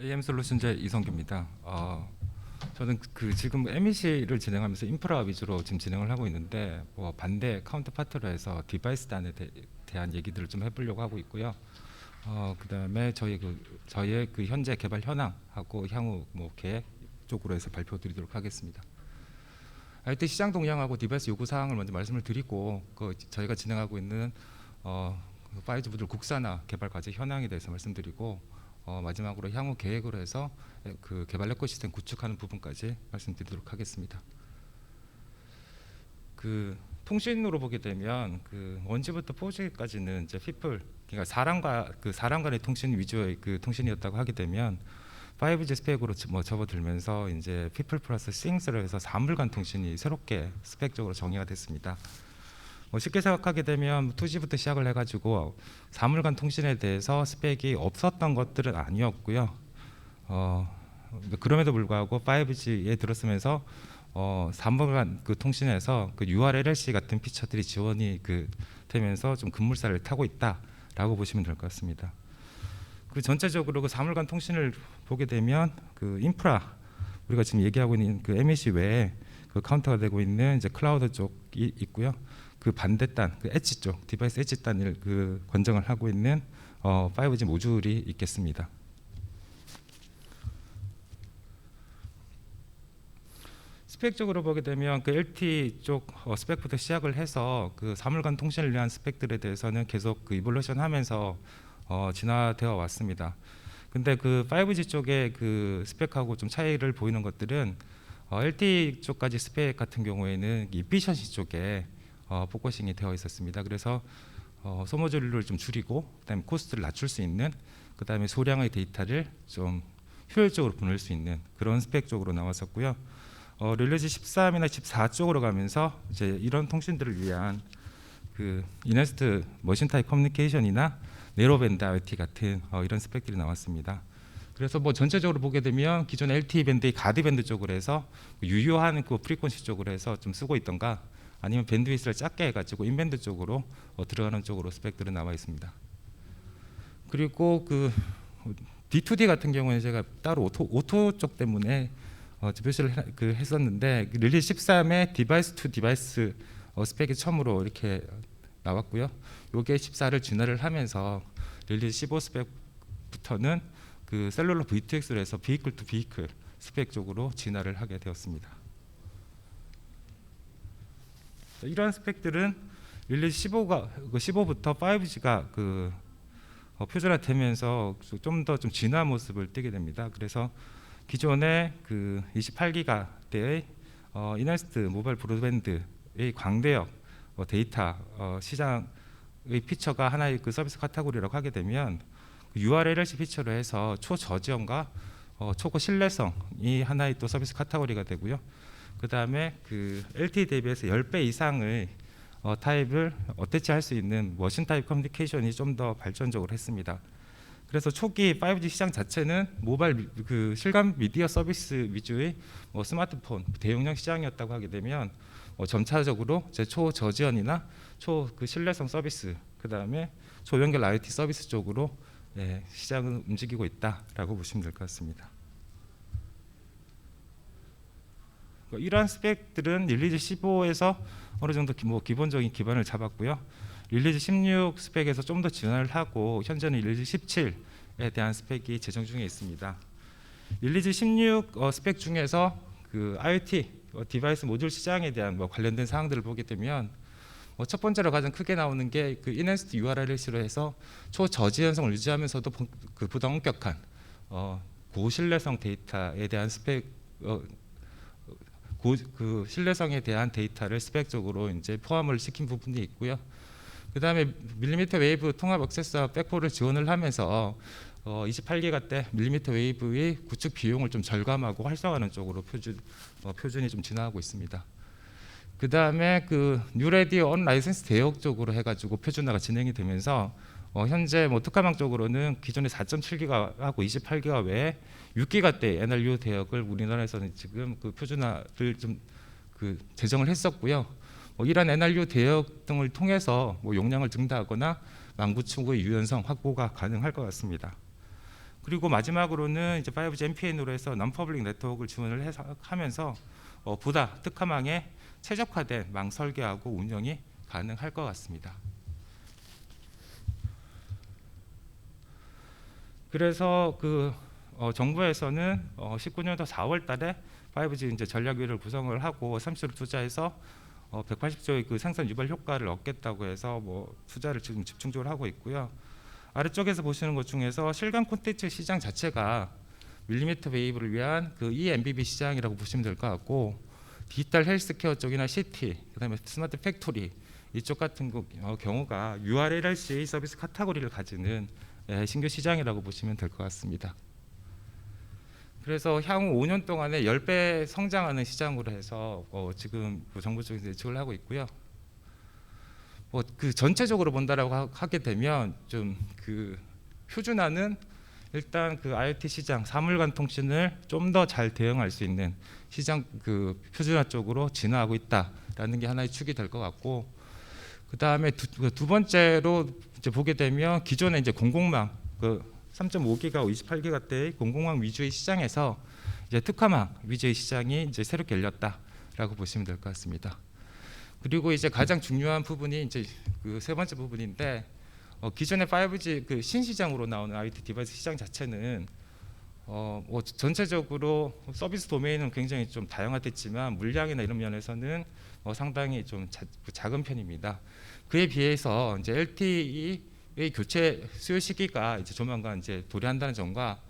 AM 솔루션제 이성규입니다. 어, 저는 그 지금 MEC를 진행하면서 인프라 위주로 지금 진행을 하고 있는데 뭐 반대 카운터 파트로 해서 디바이스 단에 대, 한 얘기들을 좀 해보려고 하고 있고요. 어, 그다음에 저희 그 저희의 그 현재 개발 현황하고 향후 뭐 계획 쪽으로 해서 발표드리도록 하겠습니다. IT 시장 동향하고 디바이스 요구 사항을 먼저 말씀을 드리고 그 저희가 진행하고 있는 어, 5G 모듈 국산화 개발 과제 현황에 대해서 말씀드리고 어, 마지막으로 향후 계획으로 해서 그 개발 에코시스템 구축하는 부분까지 말씀드리도록 하겠습니다. 그 통신으로 보게 되면 그 원지부터 4G까지는 이제 피플 그러니까 사람과 그 사람 간의 통신 위주의 그 통신이었다고 하게 되면 5G 스펙으로 뭐 접어들면서 이제 피플 플러스 싱스를 해서 사물간 통신이 새롭게 스펙적으로 정의가 됐습니다. 뭐 쉽게 생각하게 되면 2G부터 시작을 해가지고 사물간 통신에 대해서 스펙이 없었던 것들은 아니었고요. 어, 그럼에도 불구하고 5G에 들었으면서 어, 사물간 그 통신에서 그 URLLC 같은 피처들이 지원이 그 되면서 좀 급물살을 타고 있다라고 보시면 될 것 같습니다. 그 전체적으로 그 사물간 통신을 보게 되면 그 인프라 우리가 지금 얘기하고 있는 그 MEC 외에 그 카운터가 되고 있는 이제 클라우드 쪽이 있고요. 그 반대단, 그 엣지 쪽, 디바이스 엣지 단을 그 권정을 하고 있는 어, 5G 모듈이 있겠습니다. 스펙적으로 보게 되면 그 LT 쪽 어, 스펙부터 시작을 해서 그 사물간 통신을 위한 스펙들에 대해서는 계속 그 이볼루션 하면서 어, 진화되어 왔습니다. 근데 그 5G 쪽에 그 스펙하고 좀 차이를 보이는 것들은 어, LTE 쪽까지 스펙 같은 경우에는 이피션시 쪽에 어, 포커싱이 되어 있었습니다. 그래서 어, 소모줄을 좀 줄이고 그다음에 코스트를 낮출 수 있는 그다음에 소량의 데이터를 좀 효율적으로 보낼 수 있는 그런 스펙 쪽으로 나왔었고요. 어, 릴리지 13이나 14 쪽으로 가면서 이제 이런 통신들을 위한 그 이네스트 머신 타입 커뮤니케이션이나 네로밴드 IoT 같은 어, 이런 스펙들이 나왔습니다. 그래서 뭐 전체적으로 보게 되면 기존 LTE 밴드의 가드 밴드 쪽으로 해서 유효한 그 프리퀀시 쪽으로 해서 좀 쓰고 있던가 아니면 밴드위스를 작게 해가지고 인밴드 쪽으로 어, 들어가는 쪽으로 스펙들은 나와 있습니다. 그리고 그 D2D 같은 경우에 제가 따로 오토, 오토 쪽 때문에 어, 표시를 해, 그 했었는데 그 릴리즈 13의 디바이스 투 디바이스 어, 스펙이 처음으로 이렇게 나왔고요. 요게 14를 진화를 하면서 릴리즈 15 스펙부터는 그 셀룰러 VTX로 해서 비이클 투 비이클 스펙 쪽으로 진화를 하게 되었습니다. 이러한 스펙들은 릴리즈 15가 그 15부터 5G가 그 어, 표준화되면서 좀더좀 진화 모습을 띠게 됩니다. 그래서 기존의 그 28기가 대의 어, 이너스트 모바일 브로드밴드의 광대역 어, 데이터 어, 시장의 피처가 하나의 그 서비스 카테고리라고 하게 되면 그 URLLC 피처로 해서 초저지연과 어, 초고 신뢰성이 하나의 또 서비스 카테고리가 되고요. 그 다음에 그 LTE 대비해서 10배 이상의 어, 타입을 어태치 할수 있는 머신 타입 커뮤니케이션이 좀 더 발전적으로 했습니다. 그래서 초기 5G 시장 자체는 모바일 미, 그 실감 미디어 서비스 위주의 뭐 스마트폰 대용량 시장이었다고 하게 되면 어, 점차적으로 제 초저지연이나 초 그 신뢰성 서비스 그 다음에 초연결 IoT 서비스 쪽으로 예, 시장은 움직이고 있다라고 보시면 될 것 같습니다. 뭐 이러한 스펙들은 릴리즈 15에서 어느 정도 기, 뭐 기본적인 기반을 잡았고요. 릴리즈 16 스펙에서 좀 더 진화를 하고 현재는 릴리즈 17에 대한 스펙이 제정 중에 있습니다. 릴리즈 16 어, 스펙 중에서 그 IoT 어, 디바이스 모듈 시장에 대한 뭐 관련된 사항들을 보게 되면 뭐 첫 번째로 가장 크게 나오는 게 그 인핸스드 URLC로 해서 초저지연성을 유지하면서도 그 부담엄격한 어, 고신뢰성 데이터에 대한 스펙 어, 고, 그 신뢰성에 대한 데이터를 스펙적으로 이제 포함을 시킨 부분이 있고요. 그 다음에 밀리미터 웨이브 통합 액세스와 백포를 지원을 하면서 어, 28기가 때 밀리미터 웨이브의 구축 비용을 좀 절감하고 활성화하는 쪽으로 표준 어, 표준이 좀 진화하고 있습니다. 그 다음에 그 뉴레디오 언 라이센스 대역 쪽으로 해가지고 표준화가 진행이 되면서 어, 현재 뭐 특화망 쪽으로는 기존의 4.7기가하고 28기가 외에 6기가 대 NRU 대역을 우리나라에서는 지금 그 표준화를 좀 그 제정을 했었고요. 뭐 이런 NRU 대역 등을 통해서 뭐 용량을 증대하거나 망구축의 유연성 확보가 가능할 것 같습니다. 그리고 마지막으로는 이제 5G MPN으로 해서 non-public 네트워크를 지원을 해서 하면서 어, 보다 특화망에 최적화된 망 설계하고 운영이 가능할 것 같습니다. 그래서 그 어, 정부에서는 어, 19년도 4월달에 5G 이제 전략위를 구성을 하고 30조 투자해서 어, 180조의 그 생산 유발 효과를 얻겠다고 해서 뭐 투자를 지금 집중적으로 하고 있고요. 아래쪽에서 보시는 것 중에서 실감 콘텐츠 시장 자체가 밀리미터 웨이브를 위한 그 EMBB 시장이라고 보시면 될 것 같고 디지털 헬스케어 쪽이나 시티, 그다음에 스마트 팩토리 이쪽 같은 거, 어, 경우가 URLLC 서비스 카테고리를 가지는 예, 신규 시장이라고 보시면 될 것 같습니다. 그래서 향후 5년 동안에 10배 성장하는 시장으로 해서 어, 지금 그 정부 쪽에서 예측을 하고 있고요. 뭐 그 전체적으로 본다라고 하- 하게 되면 좀 그 표준화는 일단 그 IoT 시장 사물간 통신을 좀 더 잘 대응할 수 있는 시장 그 표준화 쪽으로 진화하고 있다라는 게 하나의 축이 될 것 같고 그 다음에 두, 그두 번째로 이제 보게 되면 기존에 이제 공공망 그 3.5기가 28기가 대의 공공망 위주의 시장에서 이제 특화망 위주의 시장이 이제 새롭게 열렸다라고 보시면 될 것 같습니다. 그리고 이제 가장 중요한 부분이 이제 그 세 번째 부분인데 어, 기존의 5G 그 신시장으로 나오는 IoT 디바이스 시장 자체는 어, 뭐 전체적으로 서비스 도메인은 굉장히 좀 다양화됐지만 물량이나 이런 면에서는 어, 상당히 좀 자, 그 작은 편입니다. 그에 비해서 이제 LTE의 교체 수요 시기가 이제 조만간 이제 도래한다는 점과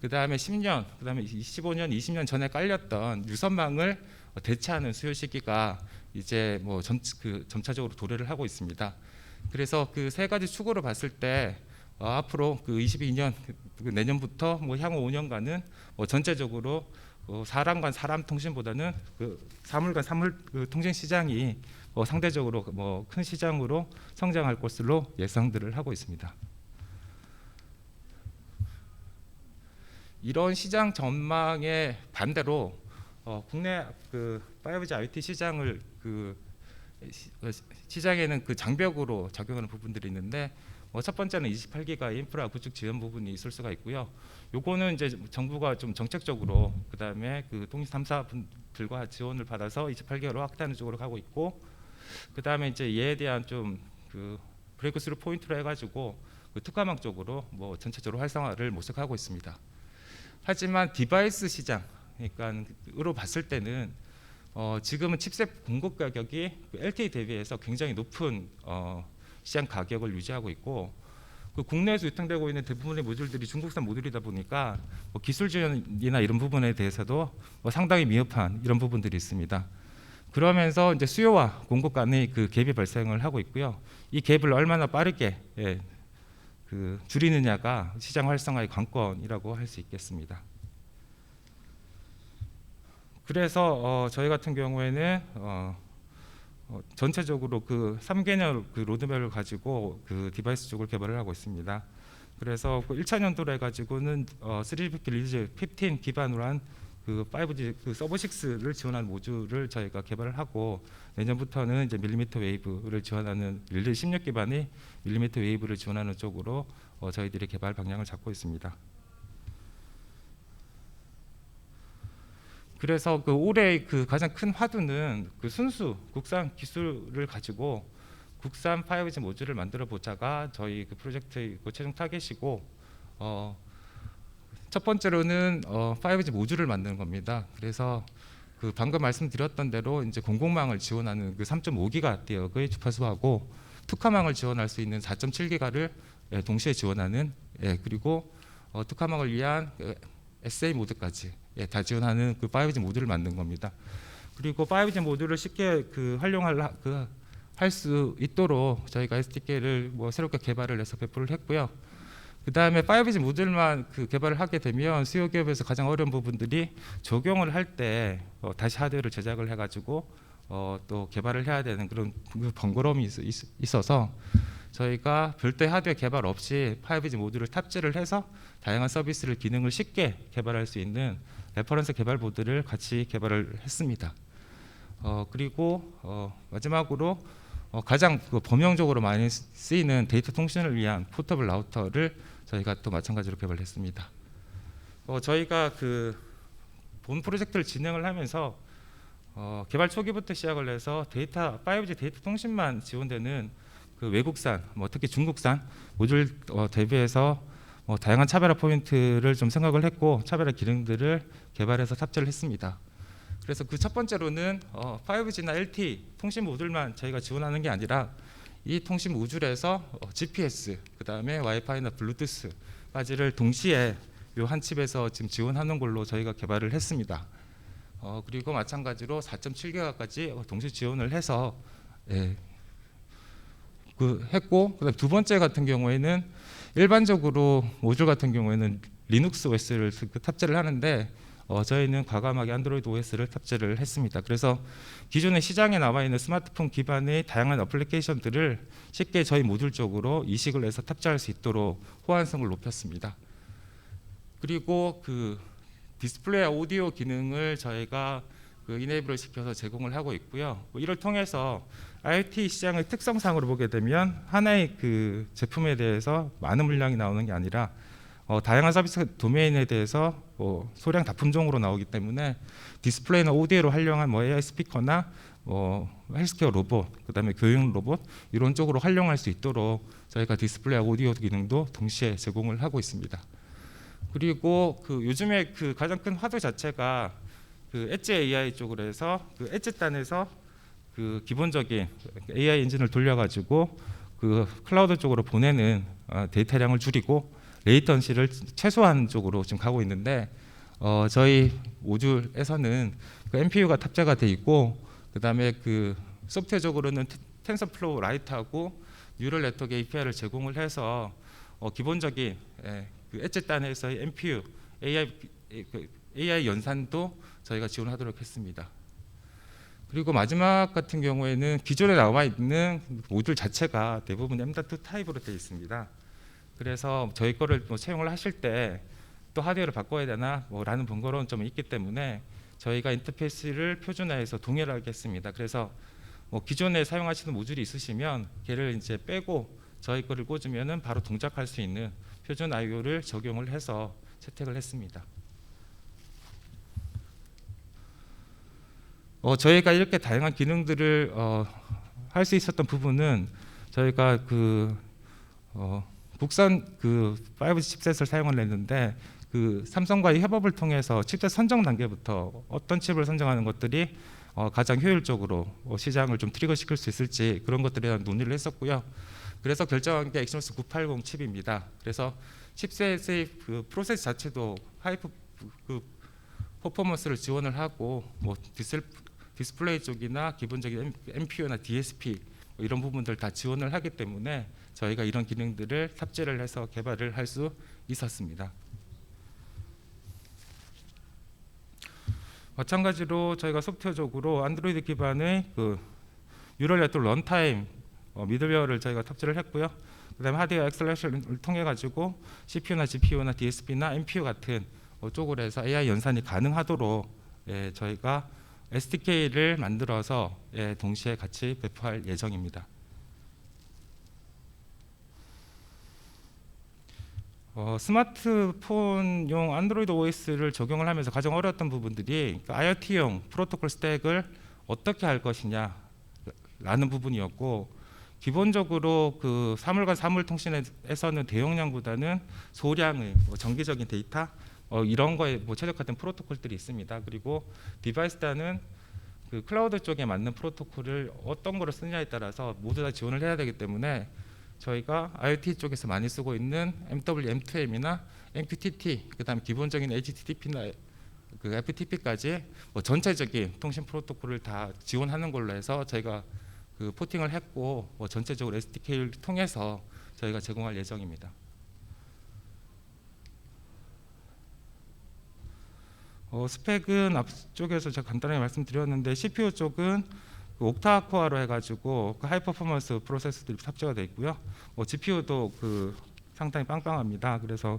그 다음에 10년, 그 다음에 15년, 20년 전에 깔렸던 유선망을 대체하는 수요 시기가 이제 뭐 점, 그 점차적으로 도래를 하고 있습니다. 그래서 그 세 가지 축으로 봤을 때 어, 앞으로 그 22년 그 내년부터 뭐 향후 5년간은 뭐 전체적으로 어, 사람 간 사람 통신보다는 그 사물 간 사물 그 통신 시장이 뭐 상대적으로 뭐 큰 시장으로 성장할 것으로 예상들을 하고 있습니다. 이런 시장 전망에 반대로 어, 국내 그 5G IoT 시장을 그 시- 어, 시장에는 그 장벽으로 작용하는 부분들이 있는데 뭐 첫 번째는 28기가 인프라 구축 지원 부분이 있을 수가 있고요. 요거는 이제 정부가 좀 정책적으로 그다음에 그 통신 3사 분들과 지원을 받아서 28기가로 확대하는 쪽으로 가고 있고 그다음에 이제 얘에 대한 좀그 브레이크스루 포인트로 해가지고 그 특화망 쪽으로 뭐 전체적으로 활성화를 모색하고 있습니다. 하지만 디바이스 시장 그러니까으로 봤을 때는 어, 지금은 칩셋 공급 가격이 그 LTE 대비해서 굉장히 높은 어, 시장 가격을 유지하고 있고 그 국내에서 유통되고 있는 대부분의 모듈들이 중국산 모듈이다 보니까 뭐 기술 지원이나 이런 부분에 대해서도 뭐 상당히 미흡한 이런 부분들이 있습니다. 그러면서 이제 수요와 공급 간의 그 갭이 발생을 하고 있고요. 이 갭을 얼마나 빠르게 예, 그 줄이느냐가 시장 활성화의 관건이라고 할 수 있겠습니다. 그래서 어, 저희 같은 경우에는 어, 어, 전체적으로 그 3개년 그 로드맵을 가지고 그 디바이스 쪽을 개발을 하고 있습니다. 그래서 그 1차 년도로 해가지고는 어, 3GPP 리리즈 15 기반으로 한 그 5G 그 서버 6를 지원하는 모듈을 저희가 개발을 하고 내년부터는 이제 밀리미터 웨이브를 지원하는 릴리 16 기반의 밀리미터 웨이브를 지원하는 쪽으로 어, 저희들이 개발 방향을 잡고 있습니다. 그래서 그 올해 그 가장 큰 화두는 그 순수 국산 기술을 가지고 국산 5G 모듈을 만들어 보자가 저희 그 프로젝트의 그 최종 타겟이고 어, 첫 번째로는 어, 5G 모듈을 만드는 겁니다. 그래서 그 방금 말씀드렸던 대로 이제 공공망을 지원하는 그 3.5기가 대역의 주파수하고 특화망을 지원할 수 있는 4.7기가를 예, 동시에 지원하는 예, 그리고 어, 특화망을 위한 그 SA 모드까지 예, 다 지원하는 그 5G 모듈을 만든 겁니다. 그리고 5G 모듈을 쉽게 그 활용할 그 할 수 있도록 저희가 SDK를 뭐 새롭게 개발을 해서 배포를 했고요. 그 다음에 5G 모듈만 그 개발을 하게 되면 수요 기업에서 가장 어려운 부분들이 적용을 할 때 어, 다시 하드웨어를 제작을 해가지고 어, 또 개발을 해야 되는 그런 그 번거로움이 있, 있, 있어서 저희가 별도의 하드웨어 개발 없이 5G 모듈을 탑재를 해서 다양한 서비스를 기능을 쉽게 개발할 수 있는 레퍼런스 개발 보드를 같이 개발을 했습니다. 어, 그리고 어, 마지막으로 어, 가장 그 범용적으로 많이 쓰이는 데이터 통신을 위한 포터블 라우터를 저희가 또 마찬가지로 개발했습니다. 어, 저희가 그 본 프로젝트를 진행을 하면서 어, 개발 초기부터 시작을 해서 데이터 5G 데이터 통신만 지원되는 그 외국산, 뭐 특히 중국산 모듈 어, 대비해서 뭐 다양한 차별화 포인트를 좀 생각을 했고 차별화 기능들을 개발해서 탑재를 했습니다. 그래서 그 첫 번째로는 어, 5G나 LTE 통신 모듈만 저희가 지원하는 게 아니라 이 통신 모듈에서 어, GPS, 그 다음에 와이파이나 블루투스 까지를 동시에 요 한 칩에서 지금 지원하는 걸로 저희가 개발을 했습니다. 어, 그리고 마찬가지로 4.7기가까지 동시 지원을 해서 예, 그 했고 그다음 두 번째 같은 경우에는 일반적으로 모듈 같은 경우에는 리눅스 OS를 그 탑재를 하는데 어, 저희는 과감하게 안드로이드 OS를 탑재를 했습니다. 그래서 기존에 시장에 나와 있는 스마트폰 기반의 다양한 어플리케이션들을 쉽게 저희 모듈 쪽으로 이식을 해서 탑재할 수 있도록 호환성을 높였습니다. 그리고 그 디스플레이 오디오 기능을 저희가 그 이네이블을 시켜서 제공을 하고 있고요. 뭐 이를 통해서 IoT 시장의 특성상으로 보게 되면 하나의 그 제품에 대해서 많은 물량이 나오는 게 아니라 어, 다양한 서비스 도메인에 대해서 뭐 소량 다품종으로 나오기 때문에 디스플레이나 오디오로 활용한 뭐 AI 스피커나 뭐 헬스케어 로봇, 그다음에 교육 로봇 이런 쪽으로 활용할 수 있도록 저희가 디스플레이 오디오 기능도 동시에 제공을 하고 있습니다. 그리고 그 요즘에 그 가장 큰 화두 자체가 그 엣지 AI 쪽으로 해서 그 엣지 단에서 그 기본적인 AI 엔진을 돌려가지고 그 클라우드 쪽으로 보내는 어, 데이터량을 줄이고 레이턴시를 최소한 쪽으로 지금 가고 있는데 어, 저희 모듈에서는 그 NPU가 탑재가 돼 있고 그다음에 그 소프트웨어적으로는 텐서플로우 라이트하고 뉴럴 네트워크 API를 제공을 해서 어, 기본적인 예, 그 엣지 단에서의 NPU AI 그 AI 연산도 저희가 지원하도록 했습니다. 그리고 마지막 같은 경우에는 기존에 나와 있는 모듈 자체가 대부분 M.2 타입으로 되어 있습니다. 그래서 저희 거를 뭐 채용을 하실 때 또 하드웨어를 바꿔야 되나 뭐라는 번거로운 점이 있기 때문에 저희가 인터페이스를 표준화해서 동일하게 했습니다. 그래서 뭐 기존에 사용하시는 모듈이 있으시면 걔를 이제 빼고 저희 거를 꽂으면은 바로 동작할 수 있는 표준 I/O를 적용을 해서 채택을 했습니다. 어, 저희가 이렇게 다양한 기능들을 어, 할 수 있었던 부분은 저희가 그 어, 국산 그 5G 칩셋을 사용을 했는데 그 삼성과의 협업을 통해서 칩셋 선정 단계부터 어떤 칩을 선정하는 것들이 어, 가장 효율적으로 어, 시장을 좀 트리거 시킬 수 있을지 그런 것들에 대한 논의를 했었고요. 그래서 결정한 게 엑시노스 980 칩입니다. 그래서 칩셋의 그 프로세스 자체도 하이프 그 퍼포먼스를 지원을 하고 뭐 디셀, 디스플레이 쪽이나 기본적인 MPU나 DSP 뭐 이런 부분들 다 지원을 하기 때문에 저희가 이런 기능들을 탑재를 해서 개발을 할 수 있었습니다. 마찬가지로 저희가 소프트웨어적으로 안드로이드 기반의 그 뉴럴 네트워크 런타임 어, 미들웨어를 저희가 탑재를 했고요. 그다음에 하드웨어 엑셀레이션을 통해 가지고 CPU나 GPU나 DSP나 NPU 같은 어, 쪽으로 해서 AI 연산이 가능하도록 예, 저희가 SDK를 만들어서 예, 동시에 같이 배포할 예정입니다. 어, 스마트폰용 안드로이드 OS를 적용을 하면서 가장 어려웠던 부분들이 그 IoT용 프로토콜 스택을 어떻게 할 것이냐라는 부분이었고 기본적으로 그 사물간 사물 통신에서는 대용량보다는 소량의 뭐 정기적인 데이터 어, 이런 거에 뭐 최적화된 프로토콜들이 있습니다. 그리고 디바이스 단은 그 클라우드 쪽에 맞는 프로토콜을 어떤 거를 쓰냐에 따라서 모두 다 지원을 해야 되기 때문에 저희가 IoT 쪽에서 많이 쓰고 있는 MW, M2M이나 MQTT, 그다음 기본적인 HTTP나 그 FTP까지 뭐 전체적인 통신 프로토콜을 다 지원하는 걸로 해서 저희가 그 포팅을 했고 뭐 전체적으로 SDK를 통해서 저희가 제공할 예정입니다. 어, 스펙은 앞쪽에서 제가 간단하게 말씀드렸는데 CPU 쪽은 그 옥타 코어로 해가지고 그 하이 퍼포먼스 프로세서들이 탑재가 되어 있고요. 뭐 GPU도 그 상당히 빵빵합니다. 그래서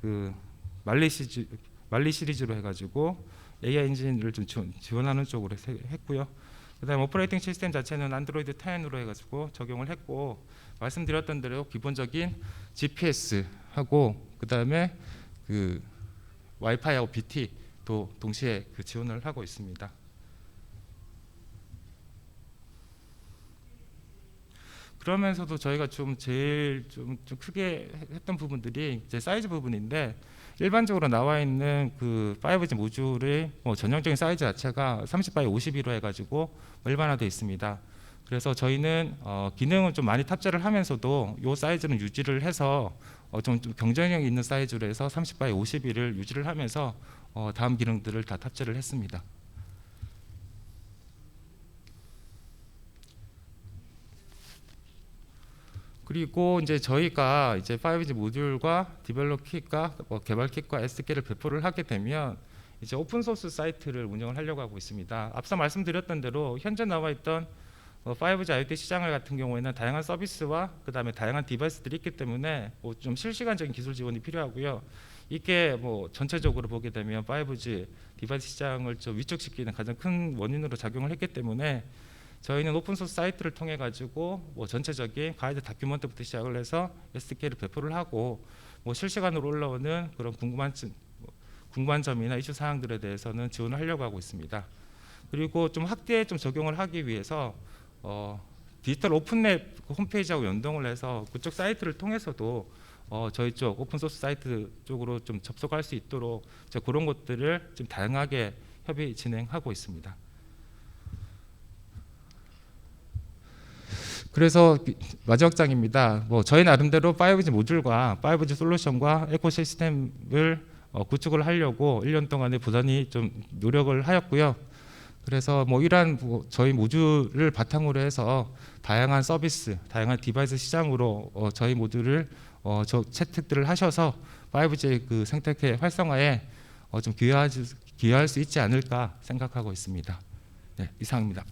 그 말리 시리즈 말리 시리즈로 해가지고 AI 엔진을 좀 지원, 지원하는 쪽으로 했고요. 그다음에 오퍼레이팅 시스템 자체는 안드로이드 10으로 해가지고 적용을 했고 말씀드렸던 대로 기본적인 GPS 하고 그다음에 그 와이파이하고 BT 도 동시에 그 지원을 하고 있습니다. 그러면서도 저희가 좀 제일 좀, 좀 크게 했던 부분들이 이제 사이즈 부분인데 일반적으로 나와 있는 그 5G 모듈의 뭐 전형적인 사이즈 자체가 30 바이 52로 해가지고 뭐 일반화되어 있습니다. 그래서 저희는 어, 기능은 좀 많이 탑재를 하면서도 이 사이즈는 유지를 해서 어, 좀, 좀 경쟁력 있는 사이즈로 해서 30바이 52를 유지를 하면서 어, 다음 기능들을 다 탑재를 했습니다. 그리고 이제 저희가 이제 5G 모듈과 디벨롭 킷과 뭐 개발 킷과 SDK를 배포를 하게 되면 이제 오픈 소스 사이트를 운영을 하려고 하고 있습니다. 앞서 말씀드렸던 대로 현재 나와 있던 어, 5G IoT 시장을 같은 경우에는 다양한 서비스와 그다음에 다양한 디바이스들이 있기 때문에 뭐 좀 실시간적인 기술 지원이 필요하고요. 이게 뭐 전체적으로 보게 되면 5G 디바이스 시장을 좀 위축시키는 가장 큰 원인으로 작용을 했기 때문에 저희는 오픈 소스 사이트를 통해 가지고 뭐 전체적인 가이드 다큐멘트부터 시작을 해서 SDK를 배포를 하고 뭐 실시간으로 올라오는 그런 궁금한 점, 궁금한 점이나 이슈 사항들에 대해서는 지원을 하려고 하고 있습니다. 그리고 좀 확대에 좀 적용을 하기 위해서 어, 디지털 오픈랩 그 홈페이지하고 연동을 해서 그쪽 사이트를 통해서도 어, 저희 쪽 오픈 소스 사이트 쪽으로 좀 접속할 수 있도록 그런 것들을 좀 다양하게 협의 진행하고 있습니다. 그래서 마지막 장입니다. 뭐 저희 나름대로 5G 모듈과 5G 솔루션과 에코시스템을 어, 구축을 하려고 1년 동안에 부단히 좀 노력을 하였고요. 그래서 뭐 이러한 뭐 저희 모듈을 바탕으로 해서 다양한 서비스, 다양한 디바이스 시장으로 어, 저희 모듈을 어, 저 채택들을 하셔서 5G 그 생태계 활성화에 어, 좀 기여할 수 있지 않을까 생각하고 있습니다. 네, 이상입니다.